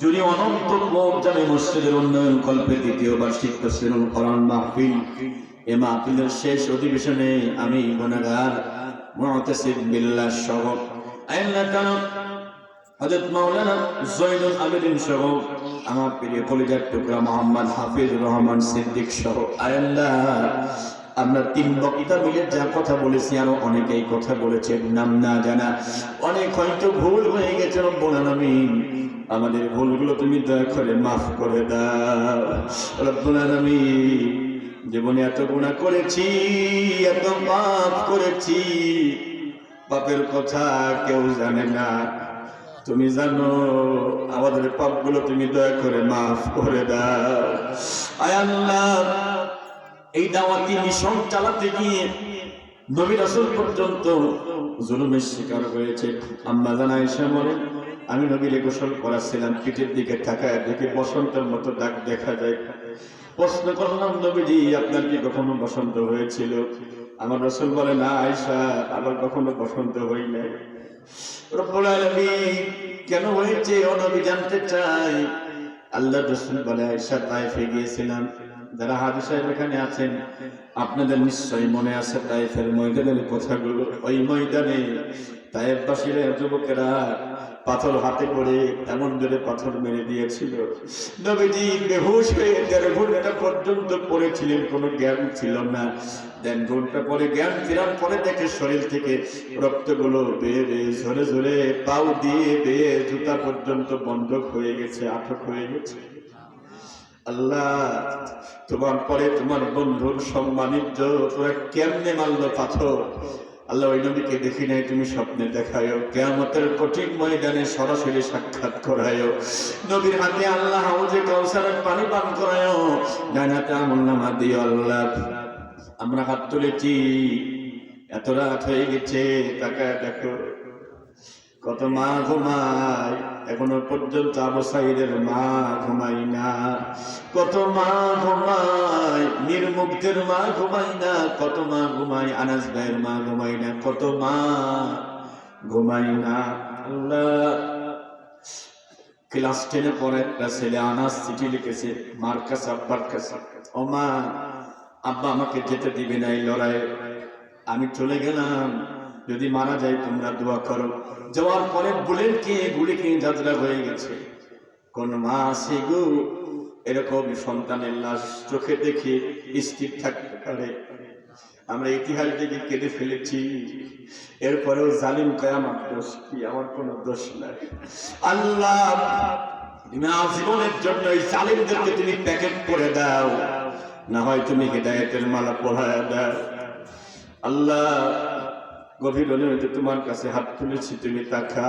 যদি অনন্ত মসজিদের উন্নয়ন কল্পে দ্বিতীয় বার্ষিক তসলিমুল কোরআন মাহফিল, এ মাহফিলের শেষ অধিবেশনে আমি মুতাসিব বিল্লাহ সহ আল্লাহ তাআলা, হযরত মাওলানা জয়নুল আবেদিন সহ, আমার প্রিয় কলিজার টুকরা মোহাম্মদ হাফিজ রহমান সিদ্দিক সহ আল্লাহ আমরা তিন বক্তা মিলে যা কথা বলেছি, আরও অনেকেই কথা বলেছে, নাম না জানা। অনেক হয়তো ভুল হয়ে গেছে, রব্বুল আমাদের ভুলগুলো তুমি দয়া করে মাফ করে দাও। রব্বুল জীবনে এত গুণা করেছি, এত পাপ করেছি। পাপের কথা কেউ জানে না। তুমি জানো, আমাদের পাপগুলো তুমি দয়া করে মাফ করে দাও। আয় আল্লাহ এই দাওয়াতি মিশন চালাতে গিয়ে নবী রাসূল পর্যন্ত জুলুমের শিকার হয়েছে। আম্মা জানা এসে বলে আমি নবীরে গোসল করাছিলাম, পিঠের দিকে তাকায় দেখে বসন্তের মতো দাগ দেখা যায়। প্রশ্ন করলাম, নবীজি, আপনার কি কখনো বসন্ত হয়েছিল? আমার রসুল বলে, না আয়সা আবার কখনো বসন্ত হই নাই। রব্বুল আলামিন, কেন হয়েছে? ও নবী, জানতে চাই। আল্লাহ রসুল বলে আয়সা তাইফে গিয়েছিলাম। যারা হাজি সাহেব এখানে আছেন, আপনাদের নিশ্চয়ই মনে আছে তাইফের ময়দানের কথাগুলো। ওই ময়দানে তাইফবাসীরা, যুবকেরা পাথর হাতে করে এমন জোরে পাথর মেরে দিয়েছিল। নবীজি বেহুশ হয়ে দেড় ঘণ্টা পর্যন্ত পড়েছিলেন, কোনো জ্ঞান ছিল না। দেড় ঘণ্টা পরে জ্ঞান ফেরার পরে দেখে শরীর থেকে রক্তগুলো বেয়ে বেয়ে ঝরে ঝরে পাও দিয়ে বেয়ে জুতা পর্যন্ত বন্ধক হয়ে গেছে, আটক হয়ে গেছে। আল্লাহ, তোমার পরে তোমার বন্ধুর সম্মানিত তোরা কেমনে মারলো পাথর? আল্লাহ, ওই নবীকে দেখি নাই, তুমি স্বপ্নে দেখায়। কেয়ামতের কঠিন ময়দানে সরাসরি সাক্ষাৎ করায়। নবীর হাতে আল্লাহ হাউজে কৌসারের পানি পান করায়। ডানাতে আমল নামা দিও আল্লাহ। আমরা হাত তুলেছি। এত রাত হয়ে গেছে, তাকায় দেখো কত মা ঘুমায়? এখনও পর্যন্ত আবু সাইদের মা ঘুমাই না। কত মা ঘুমায়? নির্মুগ্ধের মা ঘুমাই না। কত মা ঘুমায়? আনাস ভাইয়ের মা ঘুমাই না। কত মা ঘুমাই না। আল্লাহ। ক্লাস টেনে পরে একটা ছেলে, আনাস চিঠি লিখেছে, মার কাছে, আব্বার কাছে। ও মা, আব্বা আমাকে যেতে দিবে না এই লড়াই আমি চলে গেলাম। যদি মারা যায় তোমরা দোয়া করো। যাওয়ার পরে বুলেট কে গুলি কে যাত্রা হয়ে গেছে। কোন মা আছে গো, এরকম সন্তানের লাশ চোখে দেখে স্থির থাকতে পারে। আমরা ইতিহাস থেকে কেটে ফেলেছি। এরপরেও জালিম কয় আমার দোষ কি, আমার কোনো দোষ নাই। আল্লাহ, তুমি আজীবনের জন্য এই জালিমদেরকে তুমি প্যাকেট করে দাও। না হয় তুমি হেদায়তের মালা পড়ায় দাও। আল্লাহ গভীর অনুরোধে তোমার কাছে হাত তুলেছি, তুমি তাকা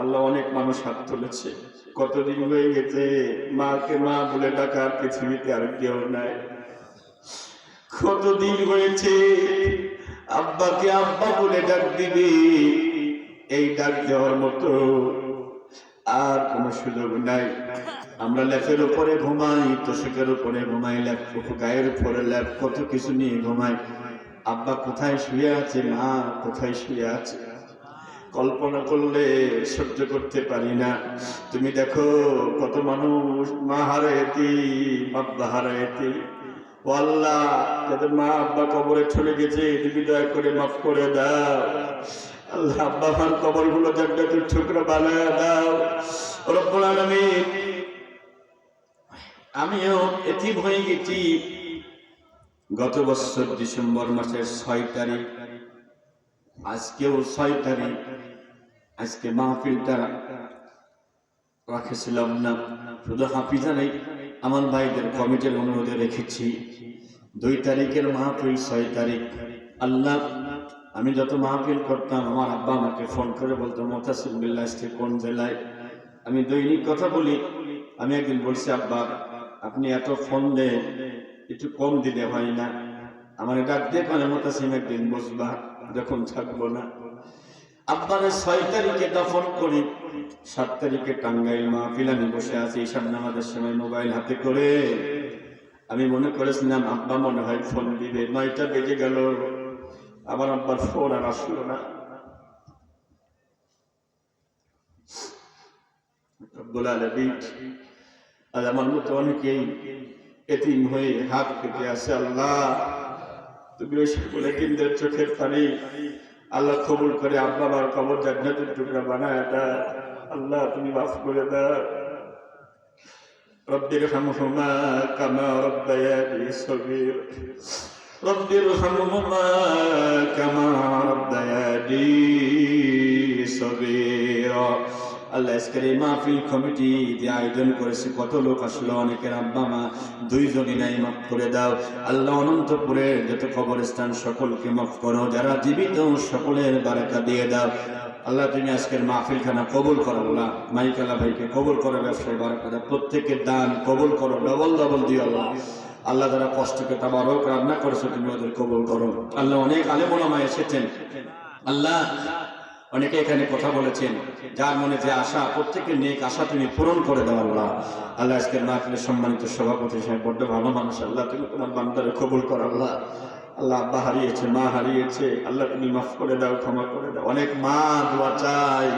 আল্লাহ অনেক মানুষ হাত তুলেছে। কতদিন হয়ে গেছে, মাকে মা বলে ডাকার পৃথিবীতে আর কেউ নাই। কতদিন হয়েছে, আব্বাকে আব্বা বলে ডাক দিবি, এই ডাক দেওয়ার মতো আর কোনো সুযোগ নাই। আমরা ল্যাপের উপরে ঘুমাই, তোষকের উপরে ঘুমাই ল্যাপ গায়ের উপরে ল্যাপ কত কিছু নিয়ে ঘুমাই। আব্বা কোথায় শুয়ে আছে, মা কোথায় শুয়ে আছে? কল্পনা করলে সহ্য করতে পারি না। তুমি দেখো কত মানুষ, মা হারাইতি আব্বা হারাইতি ও আল্লাহ, যাদের মা আব্বা কবরে চলে গেছে, তুমি দয়া করে মাফ করে দাও। আল্লাহ, আব্বা আমার কবরগুলো জান্নাতের ঠুকরা বানায় দাও। রব্বুল আলামিন, আমিও এতিম হয়ে গেছি। গত বছর ডিসেম্বর মাসের ছয় তারিখ, আজকেও ছয় তারিখ, আজকে মাহফিলটা রাখেছিলাম না। শুধু হাফিজা নেই, আমার ভাইদের কমিটির অনুরোধে রেখেছি। দুই তারিখের মাহফিল, ছয় তারিখ। আল্লাহ, আমি যত মাহফিল করতাম, আমার আব্বা আমাকে ফোন করে বলতো মোতাসিমুল্লাহ আজকে কোন জেলায়? আমি দৈনিক কথা বলি। আমি একদিন বলছি, আব্বা, আপনি এত ফোন দেন একটু কম দিলে হয় না। আমার ডাক দেখো মতো সিমের দিন বসবা, যখন থাকব না। আপনারা ছয় তারিখে দফন করি, সাত তারিখে টাঙ্গাইল মাহফিল আমি বসে আছি, সামনে আমাদের সময় মোবাইল হাতে করে। আমি মনে করেছিলাম, আব্বা মনে হয় ফোন দিবে, নয়টা বেজে গেল। আমার আব্বার ফোন আর আসলো না। রব্বুল আলমিন আর আমার মতো অনেকেই এতিম হয়ে হাত পেতে আছে আল্লাহ তুমি ওই সকল এতিমদের চোখের পানি আল্লাহ কবুল করে আব্বা আমার কবর জান্নাতের টুকরা বানায় দাও আল্লাহ তুমি মাফ করে দাও رب ارحمهما كما ربياني صغيرا رب ارحمهما كما ربياني صغيرا আল্লাহ মাহফিল কমিটি আয়োজন কত লোক আসলো, অনেকের আব্বা, মা করে দাও। আল্লাহ সকলকে করো, যারা জীবিত, সকলের বারাকা দিয়ে দাও। আল্লাহ তুমি আজকের মাহফিল খানা কবুল করো, আল্লাহ। মাইকালা ভাইকে কবুল করো, ব্যবসায়ী প্রত্যেকের দান কবুল করো, ডবল ডবল দিও, আল্লাহ। আল্লাহ যারা কষ্টকে তাবারক রান্না করেছ, তুমি ওদের কবুল করো। আল্লাহ অনেক আলেমোলামা এসেছেন। আল্লাহ অনেকে এখানে কথা বলেছেন, যার মনে যে আশা, প্রত্যেকের নেক আশা তুমি পূরণ করে দাও আল্লাহ। আল্লাহ আজকের মাহফিলের সম্মানিত সভাপতি সাহেব, বড্ড ভালো মানুষ আল্লাহ, তুমি তোমার বান্দারে কবুল করো আল্লাহ। আল্লাহ আব্বা হারিয়েছে, মা হারিয়েছে, আল্লাহ তুমি মাফ করে দাও, ক্ষমা করে দাও। অনেক মা দোয়া চাই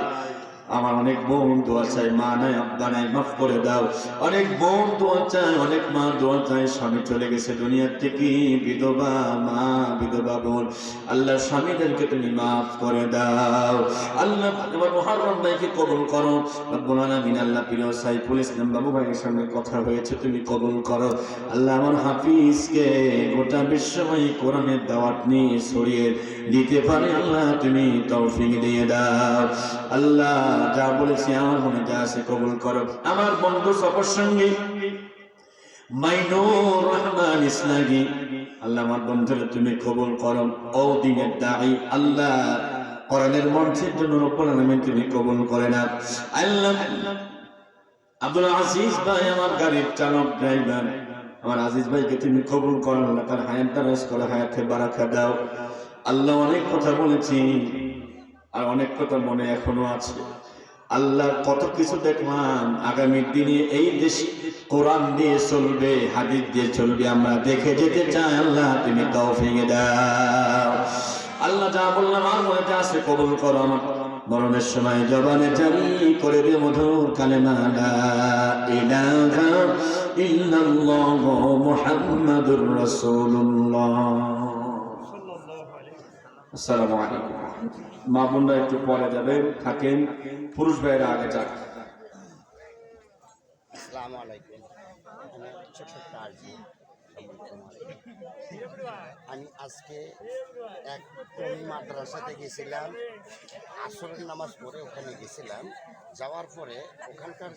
আমার অনেক বোন দোয়া চাই, মা নাই, আব্বা নাই, মাফ করে দাও। অনেক বোন দোয়া চাই, অনেক মা দোয়া চাই, স্বামী চলে গেছে দুনিয়ার থেকে, বিধবা মা, বিধবা বোন। আল্লাহ স্বামীদেরকে তুমি মাফ করে দাও। আল্লাহ তোমার মহারম ভাইকে কবুল করো। রব্বুল আলামিন আল্লাহ প্রিয় সাইফুল ইসলাম বাবু ভাইয়ের সঙ্গে কথা হয়েছে, তুমি কবুল করো। আল্লাহ আমার হাফিজকে গোটা বিশ্বময় কোরআনের দাওয়াত নিয়ে ছড়িয়ে দিতে পারে, আল্লাহ তুমি তৌফিক দিয়ে দাও। আল্লাহ যা বলেছি আমার মনে যা আছে কবুল করো। আমার বন্ধু সফর সঙ্গী তুমি কবুল করো। না আজিজ ভাই তুমি কবুল করো। তার হায়াত বারাকা দাও। আল্লাহ অনেক কথা বলেছি, আর অনেক কথা মনে এখনও আছে। আল্লাহ কত কিছু দেখলাম, আগামী দিনে এই দেশ কোরআন দিয়ে চলবে, হাদিস দিয়ে চলবে, আমরা দেখে যেতে চাই, আল্লাহ তুমি তৌফিক দাও। আল্লাহ যা বললাম, আর মনে যা আছে কবুল করো মরণের সময় জবানে জারি করে দে মধুর কালেমা, লা ইলাহা ইল্লাল্লাহ মুহাম্মাদুর রাসূলুল্লাহ। আসসালামু আলাইকুম। মা বোনরা একটু পরে যাবেন থাকেন। পুরুষ ভাইয়েরা আগে যান। আসসালামু আলাইকুম। আমি আজকে এক মাদ্রাসাতে গেছিলাম, আসরের নামাজ পড়ে ওখানে গেছিলাম। যাওয়ার পরে ওখানকার